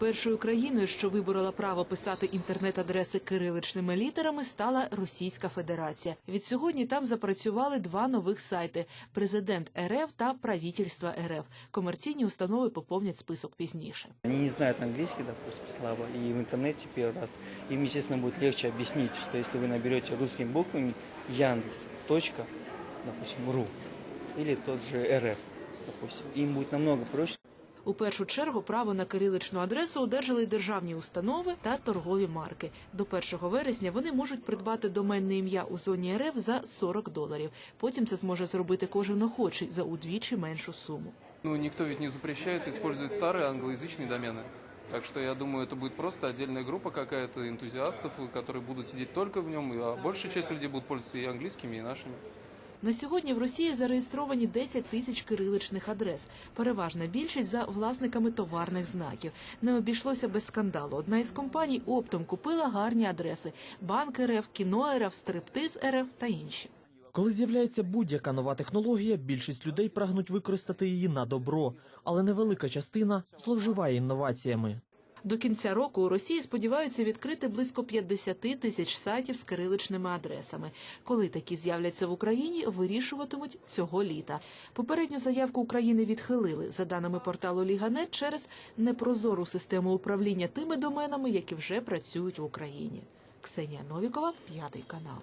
Першою країною, що виборола право писати інтернет-адреси кириличними літерами, стала Російська Федерація. Від сьогодні там запрацювали два нових сайти: президент РФ та правительство РФ. Комерційні установи поповнять список пізніше. Они не знают английский, допустим, слабо, и в интернете первый раз. Им, естественно, будет легче объяснить, что если вы наберете русскими буквами Яндекс, точка, допустим, ру, или тот же РФ, допустим, им будет намного проще. У першу чергу право на кириличну адресу одержали державні установи та торгові марки. До 1 вересня вони можуть придбати доменне ім'я у зоні РФ за 40 доларів. Потім це зможе зробити кожен охочий за удвічі меншу суму. Ну, никто ведь не запрещает использовать старые англоязычные домены. Так что я думаю, это будет просто отдельная группа какая-то энтузиастов, которые будут сидеть только в нем, а большая часть людей будут пользоваться и английскими, и нашими. На сьогодні в Росії зареєстровані 10 тисяч кириличних адрес. Переважна більшість за власниками товарних знаків. Не обійшлося без скандалу. Одна із компаній оптом купила гарні адреси: банк РФ, кіно РФ, стриптиз РФ та інші. Коли з'являється будь-яка нова технологія, більшість людей прагнуть використати її на добро, але невелика частина зловживає інноваціями. До кінця року у Росії сподіваються відкрити близько 50 тисяч сайтів з кириличними адресами. Коли такі з'являться в Україні, вирішуватимуть цього літа. Попередню заявку України відхилили за даними порталу Ліганет через непрозору систему управління тими доменами, які вже працюють в Україні. Ксенія Новікова, п'ятий канал.